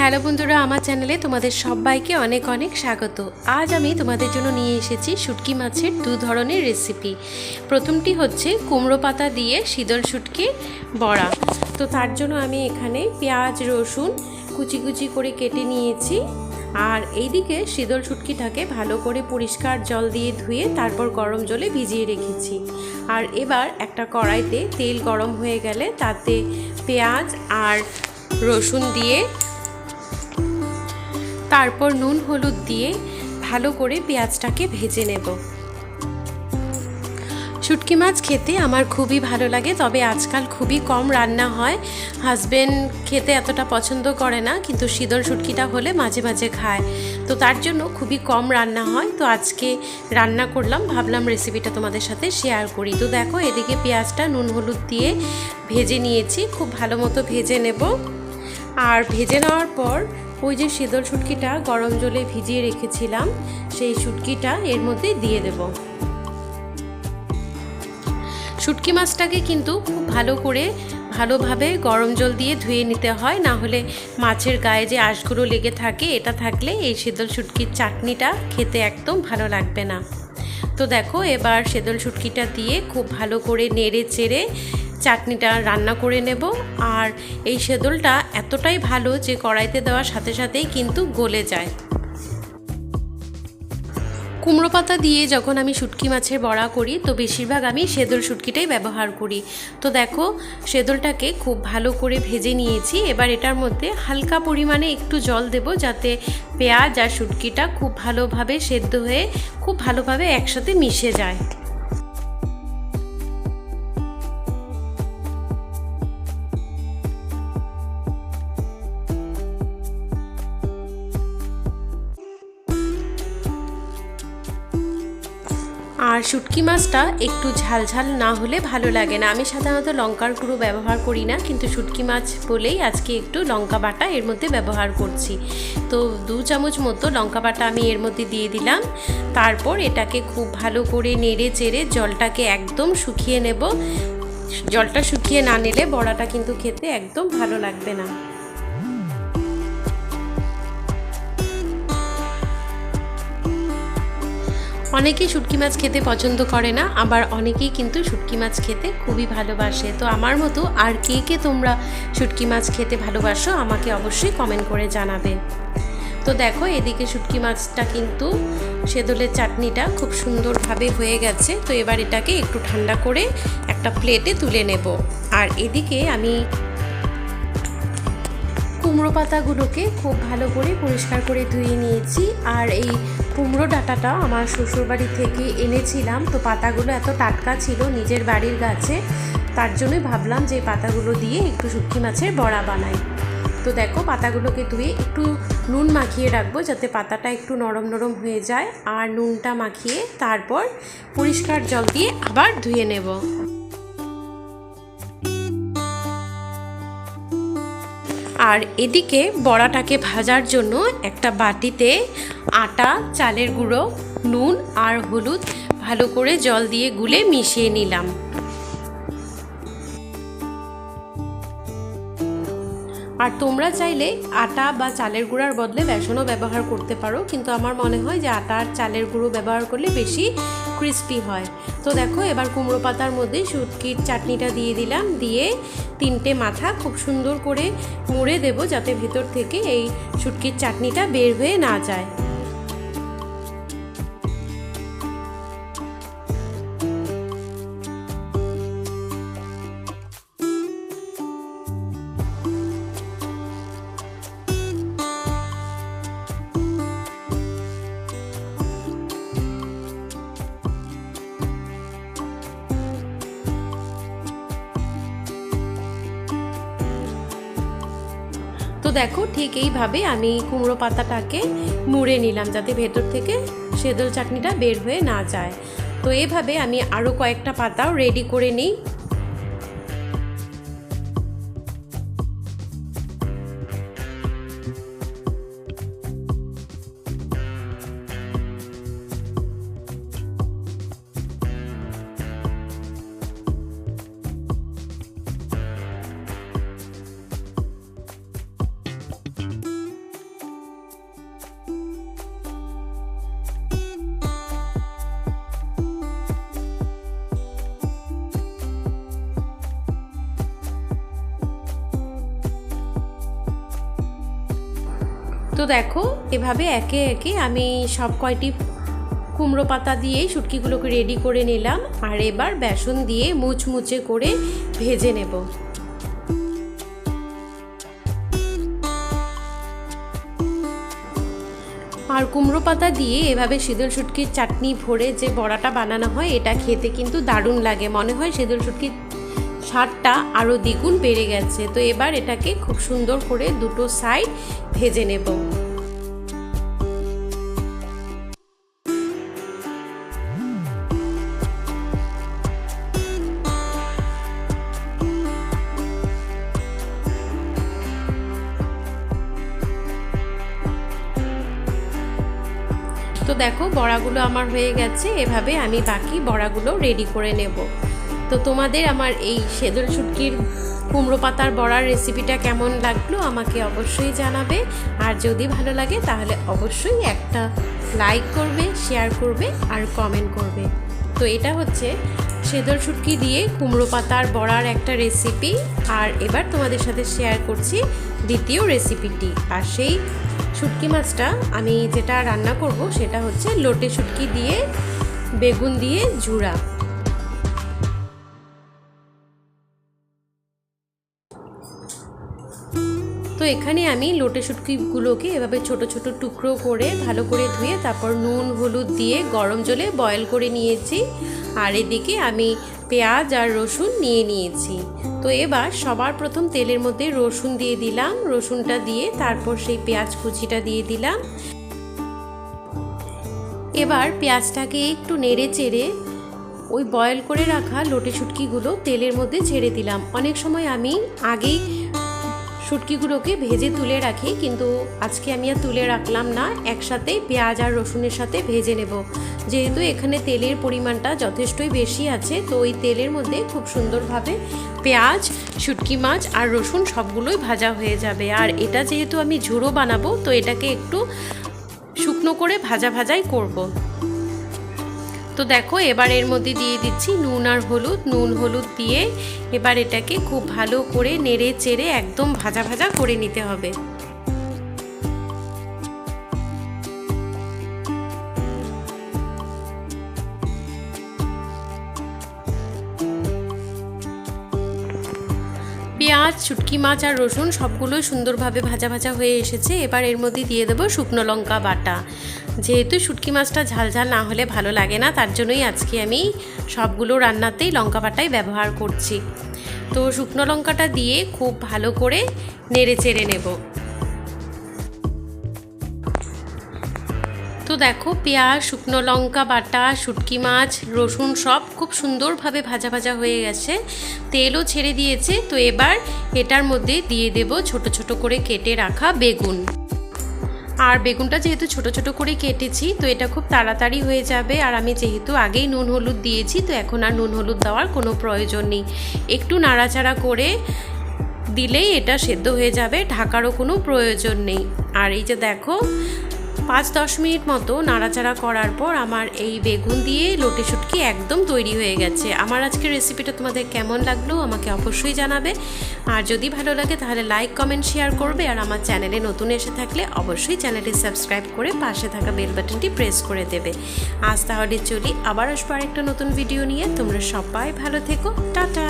Hello বন্ধুরা, আমার চ্যানেলে তোমাদের সবাইকে অনেক অনেক স্বাগত। আজ আমি তোমাদের জন্য নিয়ে এসেছি শুটকি মাছের দু ধরনের রেসিপি প্রথমটি হচ্ছে কুমড়ো পাতা দিয়ে শীতল শুটকি বড়া। তো তার জন্য আমি এখানে পেঁয়াজ, রসুন কুচি কুচি করে কেটে নিয়েছি। আর এইদিকে শীতল শুটকিটাকে ভালো করে পরিষ্কার জল দিয়ে ধুয়ে তারপর গরম জলে ভিজিয়ে রেখেছি। আর এবার একটা কড়াইতে তেল গরম হয়ে গেলে তাতে পেঁয়াজ আর রসুন দিয়ে তারপর নুন হলুদ দিয়ে ভালো করে পেঁয়াজটাকে ভেজে নেব। শুটকি মাছ খেতে আমার খুবই ভালো লাগে, তবে আজকাল খুবই কম রান্না হয়। হাজবেন্ড খেতে এতটা পছন্দ করে না, কিন্তু শীতল শুটকিটা হলে মাঝে মাঝে খায়। তো তার জন্য খুবই কম রান্না হয়। তো আজকে রান্না করলাম, ভাবলাম রেসিপিটা তোমাদের সাথে শেয়ার করি। তো দেখো, এদিকে পেঁয়াজটা নুন হলুদ দিয়ে ভেজে নিয়েছি, খুব ভালো মতো ভেজে নেব। আর ভেজে নেওয়ার পর ওই যে শীতল শুটকিটা গরম জলে ভিজিয়ে রেখেছিলাম, সেই শুটকিটা এর মধ্যে দিয়ে দেব। শুটকি মাছটাকে কিন্তু খুব ভালো করে ভালোভাবে গরম জল দিয়ে ধুয়ে নিতে হয়, না হলে মাছের গায়ে যে আঁশগুলো লেগে থাকে, এটা থাকলে এই শীতল শুটকির চাটনিটা খেতে একদম ভালো লাগবে না। তো দেখো, এবার শীতল শুটকিটা দিয়ে খুব ভালো করে নেড়ে চেড়ে চাটনিটা রান্না করে নেব। আর এই সেদলটা এতটাই ভালো যে কড়াইতে দেওয়ার সাথে সাথেই কিন্তু গলে যায়। কুমড়ো পাতা দিয়ে যখন আমি শুটকি মাছের বড়া করি, তো বেশিরভাগ আমি সেদল শুটকিটাই ব্যবহার করি। তো দেখো, সেদলটাকে খুব ভালো করে ভেজে নিয়েছি। এবার এটার মধ্যে হালকা পরিমাণে একটু জল দেব যাতে পেঁয়াজ আর শুটকিটা খুব ভালোভাবে সেদ্ধ হয়ে খুব ভালোভাবে একসাথে মিশে যায়। আর শুটকি মাছটা একটু ঝালঝাল না হলে ভালো লাগে না। আমি সাধারণত লঙ্কার গুঁড়ো ব্যবহার করি না, কিন্তু শুটকি মাছ বলেই আজকে একটু লঙ্কা বাটা এর মধ্যে ব্যবহার করছি। তো দু চামচ মতো লঙ্কা বাটা আমি এর মধ্যে দিয়ে দিলাম। তারপর এটাকে খুব ভালো করে নেড়ে চেড়ে জলটাকে একদম শুকিয়ে নেব। জলটা শুকিয়ে না নিলে বড়াটা কিন্তু খেতে একদম ভালো লাগবে না। অনেকেই শুটকি মাছ খেতে পছন্দ করে না, আবার অনেকেই কিন্তু শুটকি মাছ খেতে খুবই ভালোবাসে। তো আমার মতো আর কে কে তোমরা শুটকি মাছ খেতে ভালোবাসো, আমাকে অবশ্যই কমেন্ট করে জানাবে। তো দেখো, এদিকে শুটকি মাছটা কিন্তু সেদলের চাটনিটা খুব সুন্দরভাবে হয়ে গেছে। তো এবার এটাকে একটু ঠান্ডা করে একটা প্লেটে তুলে নেব। আর এদিকে আমি কুমড়ো পাতাগুলোকে খুব ভালো করে পরিষ্কার করে ধুয়ে নিয়েছি। আর এই কুমড়ো ডাঁটাটা আমার শ্বশুরবাড়ি থেকে এনেছিলাম। তো পাতাগুলো এত টাটকা ছিল নিজের বাড়ির গাছে, তার জন্যই ভাবলাম যে পাতাগুলো দিয়ে একটু শুটকি মাছের বড়া বানাই। তো দেখো পাতাগুলোকে ধুয়ে একটু নুন মাখিয়ে রাখব যাতে পাতাটা একটু নরম নরম হয়ে যায়। আর নুনটা মাখিয়ে তারপর পরিষ্কার জল দিয়ে আবার ধুয়ে নেব। আর এদিকে বড়াটাকে ভাজার জন্য একটা বাটিতে আটা, চালের গুঁড়ো, নুন আর হলুদ ভালো করে জল দিয়ে গুলে মিশিয়ে নিলাম। আর তোমরা চাইলে আটা বা চালের গুঁড়ার বদলে বেসনও ব্যবহার করতে পারো, কিন্তু আমার মনে হয় যে আটা আর চালের গুঁড়ো ব্যবহার করলে বেশি ক্রিস্পি হয়। তো দেখো, এবার কুমড়ো পাতার মধ্যে শুটকির চাটনিটা দিয়ে দিলাম। দিয়ে তিনটে মাথা খুব সুন্দর করে মুড়ে দেব, যাতে ভেতর থেকে এই শুটকির চাটনিটা বের হয়ে না যায়। দেখো, ঠিক এইভাবে আমি কুমড়ো পাতাটাকে মুড়ে নিলাম যাতে ভেতর থেকে সেদল চাটনিটা বের হয়ে না যায়। তো এভাবে আমি আরও কয়েকটা পাতাও রেডি করে নিই। তো দেখো, এভাবে একে একে আমি সব কয়টি কুমড়ো পাতা দিয়েই শুটকিগুলোকে রেডি করে নিলাম, আর এবার বেসন দিয়ে মুচমুচে করে ভেজে নেব। আর কুমড়ো পাতা দিয়ে এভাবে শীতল শুটকির চাটনি ভরে যে বড়াটা বানানো হয়, এটা খেতে কিন্তু দারুণ লাগে। মনে হয় শীতল শুটকির স্বাদটা আরও দ্বিগুণ বেড়ে গেছে। তো এবার এটাকে খুব সুন্দর করে দুটো সাইড ভেজে নেব। তো দেখো, বড়াগুলো আমার হয়ে গেছে। এভাবে আমি বাকি বড়াগুলো রেডি করে নেব। তো তোমাদের আমার এই সেদল শুটকির কুমড়ো পাতার বড়ার রেসিপিটা কেমন লাগল আমাকে অবশ্যই জানাবে। আর যদি ভালো লাগে তাহলে অবশ্যই একটা লাইক করবে শেয়ার করবে আর কমেন্ট করবে। তো এটা হচ্ছে সেদল শুটকি দিয়ে কুমড়ো পাতার বড়ার একটা রেসিপি আর এবার তোমাদের সাথে শেয়ার করছি দ্বিতীয় রেসিপিটি আর সেই শুটকি মাছটা আমি যেটা রান্না করব সেটা হচ্ছে লোটে শুটকি দিয়ে, বেগুন দিয়ে ঝুড়া এখানে আমি লোটে শুটকিগুলোকে এভাবে ছোট ছোট টুকরো করে ভালো করে ধুয়ে তারপর নুন, হলুদ দিয়ে গরম জলে বয়েল করে নিয়েছি। আর এদিকে আমি পেঁয়াজ আর রসুন নিয়ে নিয়েছি। তো এবার সবার প্রথম তেলের মধ্যে রসুন দিয়ে দিলাম। রসুনটা দিয়ে তারপর সেই পেঁয়াজ কুচিটা দিয়ে দিলাম। এবার পেঁয়াজটাকে একটু নেড়ে চেড়ে ওই বয়েল করে রাখা লোটে শুটকিগুলো তেলের মধ্যে ছেড়ে দিলাম। অনেক সময় আমি আগেই শুটকিগুলোকে ভেজে তুলে রাখি, কিন্তু আজকে আমি আর তুলে রাখলাম না। একসাথে পেঁয়াজ আর রসুনের সাথে ভেজে নেব। যেহেতু এখানে তেলের পরিমাণটা যথেষ্টই বেশি আছে, তো ওই তেলের মধ্যে খুব সুন্দরভাবে পেঁয়াজ, শুটকি মাছ আর রসুন সবগুলোই ভাজা হয়ে যাবে। আর এটা যেহেতু আমি ঝুড়ো বানাবো, তো এটাকে একটু শুকনো করে ভাজা ভাজাই করব। তো দেখো, এবার এর মধ্যে দিয়ে দিচ্ছি নুন আর হলুদ। নুন, হলুদ দিয়ে এবার এটাকে খুব ভালো করে নেড়ে চেড়ে একদম ভাজা ভাজা করে নিতে হবে। পেঁয়াজ, শুটকি মাছ আর রসুন সবগুলোই সুন্দরভাবে ভাজা ভাজা হয়ে এসেছে। এবার এর মধ্যে দিয়ে দেবো শুকনো লঙ্কা বাটা। যেহেতু শুটকি মাছটা ঝালঝাল ঝাল না হলে ভালো লাগে না, তার জন্যই আজকে আমি সবগুলো রান্নাতেই লঙ্কা বাটাই ব্যবহার করছি। তো শুকনো লঙ্কাটা দিয়ে খুব ভালো করে নেড়ে চেড়ে নেব। দেখো, পেঁয়াজ, শুকনো লঙ্কা, বাটা, শুটকি মাছ, রসুন সব খুব সুন্দরভাবে ভাজা ভাজা হয়ে গেছে। তেলও ছেড়ে দিয়েছে। তো এবার এটার মধ্যে দিয়ে দেব ছোট ছোট করে কেটে রাখা বেগুন। আর বেগুনটা যেহেতু ছোট ছোট করে কেটেছি, তো এটা খুব তাড়াতাড়ি হয়ে যাবে। আর আমি যেহেতু আগেই নুন হলুদ দিয়েছি, তো এখন আর নুন হলুদ দেওয়ার কোনো প্রয়োজন নেই। একটু নাড়াচাড়া করে দিলেই এটা সেদ্ধ হয়ে যাবে, ঢাকারও কোনো প্রয়োজন নেই। আর এই যে দেখো পাঁচ দশ মিনিট মতো নাড়াচাড়া করার পর আমার এই বেগুন দিয়ে লোটে শুটকি একদম তৈরি হয়ে গেছে। আমার আজকের রেসিপিটা তোমাদের কেমন লাগল আমাকে অবশ্যই জানাবে। আর যদি ভালো লাগে তাহলে লাইক কমেন্ট শেয়ার করবে। আর আমার চ্যানেলে নতুন এসে থাকলে অবশ্যই চ্যানেলটি সাবস্ক্রাইব করে পাশে থাকা বেল বাটনটি প্রেস করে দেবে। আজ তাহলে চলি, আবার আসব আরেকটা নতুন ভিডিও নিয়ে। তোমরা সবাই ভালো থেকো। টাটা!